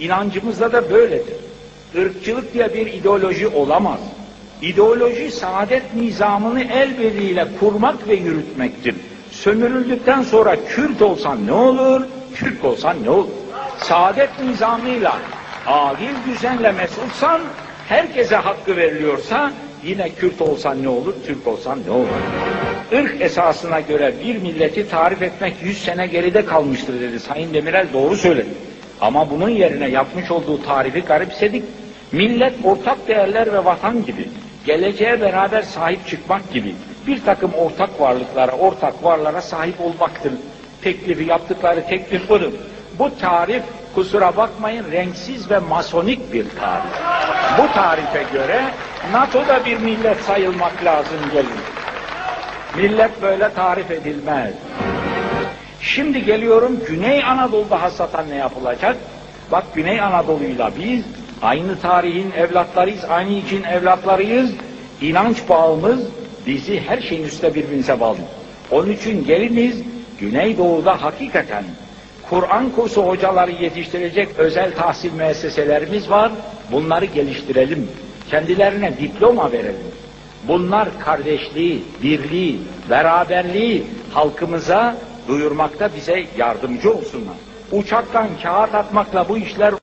İnancımızda da böyledir. Irkçılık diye bir ideoloji olamaz. İdeoloji saadet nizamını el birliğiyle kurmak ve yürütmektir. Sömürüldükten sonra Kürt olsan ne olur, Türk olsan ne olur? Saadet nizamıyla adil düzenle mesulsan, herkese hakkı veriliyorsa yine Kürt olsan ne olur, Türk olsan ne olur? Irk esasına göre bir milleti tarif etmek 100 sene geride kalmıştır dedi Sayın Demirel doğru söyledi. Ama bunun yerine yapmış olduğu tarifi garipsedik. Millet ortak değerler ve vatan gibi, geleceğe beraber sahip çıkmak gibi bir takım ortak varlıklara, ortak varlara sahip olmaktır. Teklifi yaptıkları teklif budur. Bu tarif kusura bakmayın renksiz ve masonik bir tarif. Bu tarife göre NATO'da bir millet sayılmak lazım gelir. Millet böyle tarif edilmez. Şimdi geliyorum Güney Anadolu'da hasatan ne yapılacak? Bak Güney Anadolu'yla biz aynı tarihin evlatlarıyız, aynı için evlatlarıyız. İnanç bağımız bizi her şeyin üstte birbirimize bağlı. Onun için geliniz Güneydoğu'da hakikaten Kur'an kursu hocaları yetiştirecek özel tahsil müesseselerimiz var. Bunları geliştirelim. Kendilerine diploma verelim. Bunlar kardeşliği, birliği, beraberliği halkımıza duyurmakta bize yardımcı olsunlar. Uçaktan kağıt atmakla bu işler